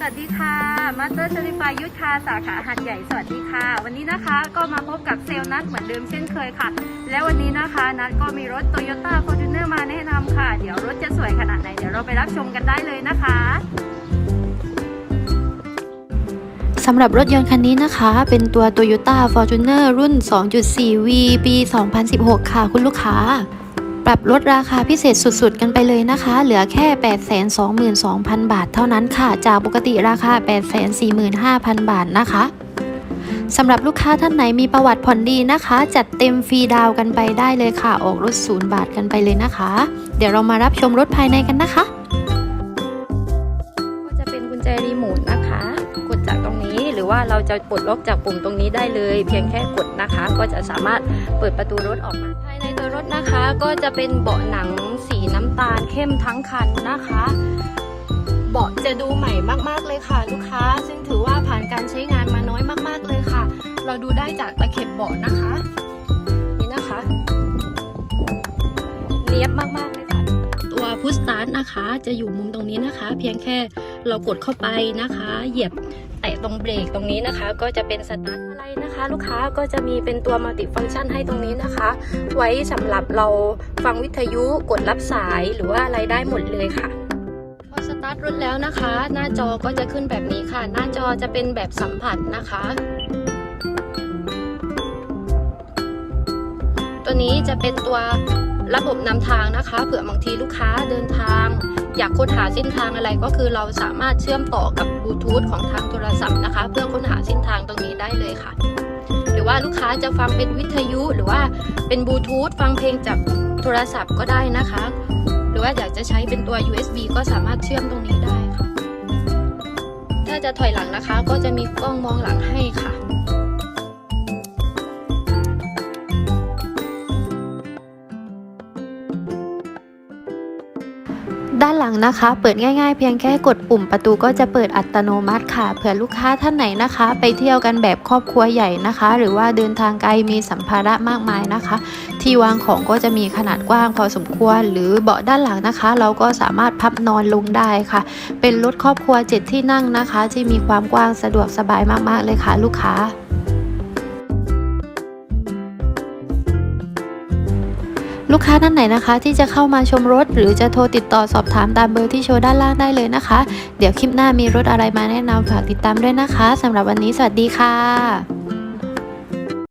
สวัสดีค่ะ มาสเตอร์ชลิฟายุทธาสาขาหัดใหญ่ สวัสดีค่ะ วันนี้นะคะก็มาพบกับเซลล์นัทเหมือนเดิมเช่นเคยค่ะ และวันนี้นะคะนัทก็มีรถ Toyota Fortuner มาแนะนำค่ะ เดี๋ยวรถจะสวยขนาดไหน เดี๋ยวเราไปรับชมกันได้เลยนะคะสำหรับรถยนต์คันนี้นะคะ เป็นตัว Toyota Fortuner รุ่น 2.4V ปี 2016 ค่ะคุณลูกค้า ปรับลดราคาพิเศษสุดๆ กันไปเลยนะคะ เหลือแค่ 822,000 บาทเท่านั้นค่ะ จากปกติราคา 845,000 บาทนะคะสำหรับลูกค้าท่านไหนมีประวัติผ่อนดีนะคะ จัดเต็มฟรีดาวกันไปได้เลยค่ะ ออกรถศูนย์บาทกันไปเลยนะคะ เดี๋ยวเรามารับชมรถภายในกันนะคะ ก็จะเป็นกุญแจรีโมทนะคะ กดจากตรงนี้หรือว่าเราจะปลดล็อกจากปุ่มตรงนี้ได้เลย เพียงแค่กดนะคะ ก็จะสามารถเปิดประตูรถออกมาภายใน รถนะคะก็จะเป็นเบาะหนังสีน้ำตาลเข้มทั้งคันนะคะ เบาะจะดูใหม่มากๆเลยค่ะลูกค้า ซึ่งถือว่าผ่านการใช้งานมาน้อยมากๆเลยค่ะ เราดูได้จากตะเข็บเบาะนะคะ นี่นะคะเนียบมากๆเลยค่ะ ตัวพุชสตาร์ทนะคะ จะอยู่มุมตรงนี้นะคะ เพียงแค่เรากดเข้าไปนะคะ เหยียบ ตะตรงเบรกตรงนี้นะคะ ก็จะเป็นสตาร์ทอะไรนะคะ ลูกค้าก็จะมีเป็นตัวมัลติฟังก์ชันให้ตรงนี้นะคะ ไว้สำหรับเราฟังวิทยุกดรับสายหรือว่าอะไรได้หมดเลยค่ะพอสตาร์ทรถแล้วนะคะ หน้าจอก็จะขึ้นแบบนี้ค่ะ หน้าจอจะเป็นแบบสัมผัสนะคะตัวนี้จะเป็นตัวระบบนำทางนะคะ เผื่อบางทีลูกค้าเดินทากค้นหาเส้นทางอะไรก็คือเราสามารถเชื่อมต่อกับบลูทูธของทางโทรศัพท์นะคะ เพื่อค้นหาเส้นทางตรงนี้ได้เลยค่ะ หรือว่าลูกค้าจะฟังเป็นวิทยุหรือว่าเป็นบลูทูธฟังเพลงจากโทรศัพท์ก็ได้นะคะ หรือว่าอยากจะใช้เป็นตัว USB ก็สามารถเชื่อมตรงนี้ได้ค่ะ ถ้าจะถอยหลังนะคะก็จะมีกล้องมองหลังให้ค่ะ หลังนะคะ เปิดง่าย ๆ เพียงแค่กดปุ่มประตูก็จะเปิดอัตโนมัติค่ะ เผื่อลูกค้าท่านไหนนะคะ ไปเที่ยวกันแบบครอบครัวใหญ่นะคะ หรือว่าเดินทางไกลมีสัมภาระมากมายนะคะ ที่วางของก็จะมีขนาดกว้างพอสมควร หรือเบาะด้านหลังนะคะ เราก็สามารถพับนอนลงได้ค่ะ เป็นรถครอบครัวเจ็ดที่นั่งนะคะ ที่มีความกว้างสะดวกสบายมากๆเลยค่ะ ลูกค้า ลูกค้าท่านไหนนะคะ ที่จะเข้ามาชมรถ หรือจะโทรติดต่อสอบถามตามเบอร์ที่โชว์ด้านล่างได้เลยนะคะ เดี๋ยวคลิปหน้ามีรถอะไรมาแนะนำฝากติดตามด้วยนะคะสำหรับวันนี้สวัสดีค่ะ